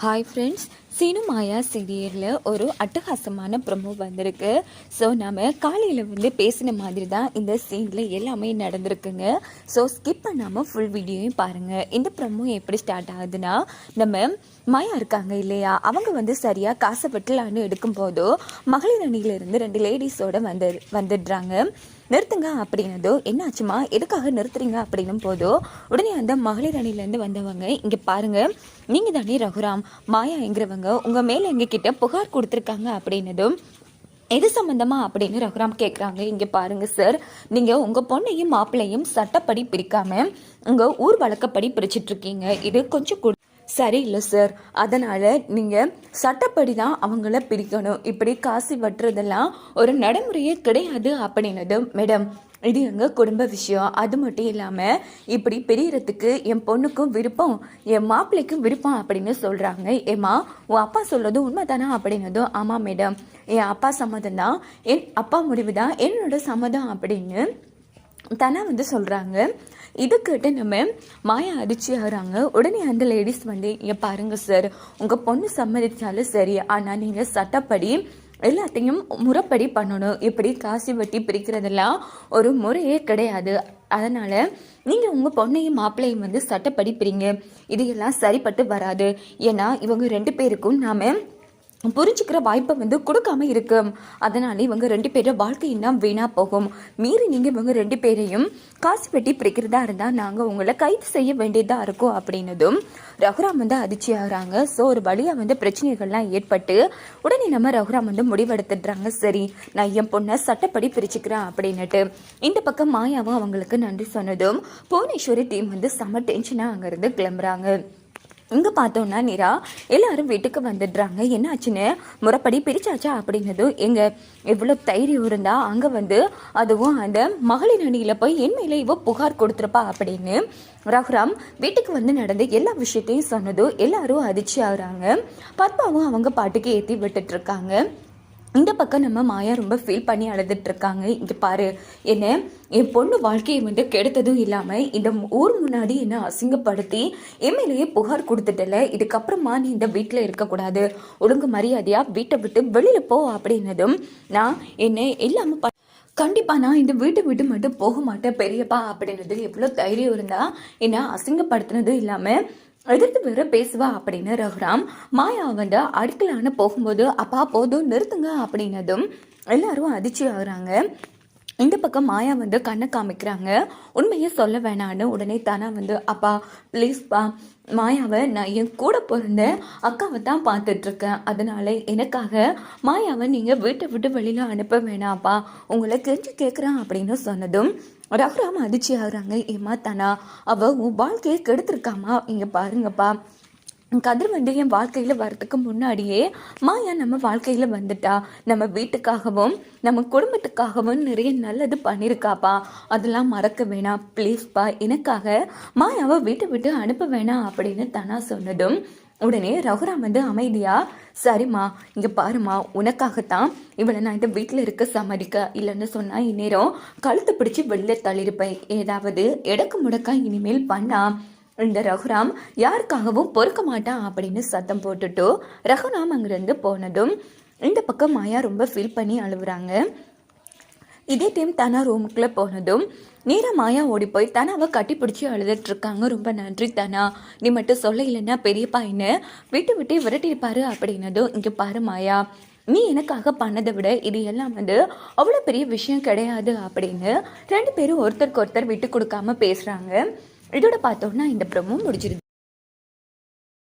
Hi friends, Seenu மாயா சீரியலில் ஒரு அட்டகாசமான ப்ரொமோ வந்திருக்கு. ஸோ நாம் காலையில் வந்து பேசின மாதிரி தான் இந்த சீனில் எல்லாமே நடந்திருக்குங்க. ஸோ ஸ்கிப் பண்ணாமல் ஃபுல் வீடியோயும் பாருங்கள் இந்த ப்ரொமோ எப்படி ஸ்டார்ட் ஆகுதுன்னா நம்ம மாயா இருக்காங்க இல்லையா? அவங்க வந்து சரியாக காசை வெட்டலான்னு எடுக்கும்போதோ மகளிர் அணியிலிருந்து ரெண்டு லேடிஸோட வந்து வந்துடுறாங்க. நிறுத்துங்க அப்படின்னதோ என்னாச்சுமா எதுக்காக நிறுத்துறீங்க? அப்படின்னும் போதோ உடனே அந்த மகளிர் அணியிலேருந்து வந்தவங்க இங்கே பாருங்க. நீங்கள் தானே ரகுராம். மாயா என்கிறவங்க உங்கள் மேலே எங்ககிட்ட புகார் கொடுத்துருக்காங்க அப்படின்னதும் எது சம்மந்தமாக அப்படின்னு ரகுராம் கேட்குறாங்க இங்கே பாருங்கள் சார். நீங்கள் உங்கள் பொண்ணையும் மாப்பிள்ளையும் சட்டப்படி பிரிக்காமல் உங்கள் ஊர் வழக்கப்படி பிரிச்சிட்ருக்கீங்க. இது கொஞ்சம் கூட சரியில்லை சார். அதனால் நீங்கள் சட்டப்படி தான் அவங்கள பிரிக்கணும். இப்படி காசு வட்டுறதெல்லாம் ஒரு நடைமுறையே கிடையாது அப்படின்னது மேடம் இது எங்கள் குடும்ப விஷயம். அது மட்டும் இல்லாமல் இப்படி பிரியறதுக்கு என் பொண்ணுக்கும் விருப்பம் என் மாப்பிள்ளைக்கும் விருப்பம் அப்படின்னு சொல்கிறாங்க ஏம்மா உன் அப்பா சொல்கிறதும் உண்மை தானே அப்படின்னதும் ஆமாம் மேடம். என் அப்பா சம்மதம் தான் என் அப்பா முடிவு தான் என்னோட சம்மதம் அப்படின்னு தானே வந்து சொல்கிறாங்க இது கேட்டு நம்ம மாயா அதிர்ச்சி ஆகிறாங்க. உடனே அந்த லேடிஸ் வந்து இங்கே பாருங்கள் சார் உங்கள் பொண்ணு சம்மதித்தாலும் சரி ஆனால் நீங்கள் சட்டப்படி எல்லாத்தையும் முறைப்படி பண்ணணும். இப்படி காசு வட்டி பிரிக்கிறதெல்லாம் ஒரு முறையே கிடையாது. அதனால் நீங்கள் உங்கள் பொண்ணையும் மாப்பிள்ளையும் வந்து சட்டப்படி பிரிங்க. இது எல்லாம் சரிப்பட்டு வராது. ஏன்னா இவங்க ரெண்டு பேருக்கும் நாம் புரிஞ்சுக்கிற வாய்ப்பை வந்து கொடுக்காம இருக்கு. அதனால இவங்க ரெண்டு பேரும் வாழ்க்கை இன்னும் வீணா போகும். மீறி நீங்க இவங்க ரெண்டு பேரையும் காசு வெட்டி பிரிக்கிறதா இருந்தா நாங்க உங்களை கைது செய்ய வேண்டியதா இருக்கும் அப்படின்னதும் ரகுராம் வந்து அதிர்ச்சி ஆகுறாங்க. ஸோ ஒரு வழியா வந்து பிரச்சனைகள்லாம் ஏற்பட்டு உடனே நம்ம ரகுராம் வந்து முடிவெடுத்துடுறாங்க. சரி நான் என் பொண்ணை சட்டப்படி பிரிச்சுக்கிறேன் அப்படின்னுட்டு. இந்த பக்கம் மாயாவும் அவங்களுக்கு நன்றி சொன்னதும் புவனேஸ்வரி டீம் வந்து செம்ம டென்ஷனாக அங்கேருந்து கிளம்புறாங்க. இங்கே பார்த்தோன்னா நிரா எல்லாரும் வீட்டுக்கு வந்துடுறாங்க. என்னாச்சுன்னு முறைப்படி பிரிச்சாச்சா அப்படின்னதும் எங்கள் எவ்வளோ தைரியம் இருந்தால் அங்கே வந்து அதுவும் அந்த மகளிர் அணியில் போய் என் மேலே இவ புகார் கொடுத்துருப்பா அப்படின்னு ரகுராம் வீட்டுக்கு வந்து நடந்த எல்லா விஷயத்தையும் சொன்னதும் எல்லாரும் அதிர்ச்சி ஆகுறாங்க. பத்மாவும் அவங்க பாட்டுக்கு ஏற்றி விட்டுட்ருக்காங்க இந்த பக்கம் நம்ம மாயா ரொம்ப ஃபீல் பண்ணி அழுதுட்ருக்காங்க இங்கே பாரு என்ன என் பொண்ணு வாழ்க்கையை வந்து கெடுத்ததும் இல்லாமல் இந்த ஊர் முன்னாடி என்னை அசிங்கப்படுத்தி எம்எல்ஏ புகார் கொடுத்துட்டல. இதுக்கப்புறமா நீ இந்த வீட்டில் இருக்கக்கூடாது. ஒழுங்கு மரியாதையாக வீட்டை விட்டு வெளியில் போ அப்படின்னதும் நான் என்ன இல்லாமல் ப கண்டிப்பாக நான் இந்த வீட்டை விட்டு மட்டும் போக மாட்டேன் பெரியப்பா அப்படின்றது எவ்வளோ தைரியம் இருந்தால் என்னை அசிங்கப்படுத்தினதும் இல்லாமல் எதிர்த்து வேற பேசுவா அப்படின்னு ரகுராம் மாயா வந்து அடுக்கலான்னு போகும்போது அப்பா போதும் நிறுத்துங்க அப்படின்னதும் எல்லாரும் அதிர்ச்சி ஆகுறாங்க. இந்த பக்கம் மாயா வந்து கண்ணை காமிக்கிறாங்க. உண்மையை சொல்ல வேணான்னு உடனே தானா வந்து அப்பா ப்ளீஸ்ப்பா மாயாவை நான் என் கூட பிறந்த அக்காவை தான் பார்த்துட்ருக்கேன். அதனால எனக்காக மாயாவை நீங்கள் வீட்டை விட்டு வெளியில் அனுப்ப வேணாம்ப்பா உங்களை கெஞ்சி கேட்குறான் அப்படின்னு சொன்னதும் ரகுராம் அதிர்ச்சி ஆகுறாங்க ஏமா தானா அவள் உன் வாழ்க்கையை கெடுத்துருக்காமா இங்கே பாருங்கப்பா. கதிர் வந்து என் வாழ்க்கையில் வரதுக்கு முன்னாடியே மாயா நம்ம வாழ்க்கையில் வந்துட்டா. நம்ம வீட்டுக்காகவும் நம்ம குடும்பத்துக்காகவும் நிறைய நல்லது பண்ணியிருக்காப்பா அதெல்லாம் மறக்க வேணாம். ப்ளீஸ்ப்பா எனக்காக மாயாவை வீட்டை விட்டு அனுப்ப வேணாம் அப்படின்னு தானா சொன்னதும் உடனே ரகுராம் வந்து அமைதியா சரிம்மா இங்க பாருமா உனக்காகத்தான் இவளை நான் இந்த வீட்டில் இருக்க சம்மதிக்க இல்லைன்னு சொன்னா இந்நேரம் கழுத்தை பிடிச்சி வெளில தள்ளியிருப்பேன். ஏதாவது எடக்கு முடக்கா இனிமேல் பண்ணா. இந்த ரகுராம் யாருக்காகவும் பொறுக்க மாட்டான் அப்படின்னு சத்தம் போட்டுட்டு ரகுராம் அங்கிருந்து போனதும் இந்த பக்கம் மாயா ரொம்ப ஃபீல் பண்ணி அழுகுறாங்க இதே டைம் தனா ரூமுக்குள்ளே போனதும் நீரா மாயா ஓடி போய் தனாவை கட்டி பிடிச்சி அழுதுட்டு இருக்காங்க. ரொம்ப நன்றி தனா. நீ மட்டும் சொல்ல இல்லைன்னா பெரியப்பா என்ன? விட்டு விட்டு விரட்டியிருப்பாரு அப்படின்னதும் இங்கே பாரு மாயா. நீ எனக்காக பண்ணதை விட இது எல்லாம் வந்து அவ்வளோ பெரிய விஷயம் கிடையாது அப்படின்னு ரெண்டு பேரும் ஒருத்தருக்கு ஒருத்தர் விட்டு கொடுக்காம பேசுகிறாங்க இதோட பார்த்தோன்னா இந்த ப்ரமோ முடிஞ்சிருது.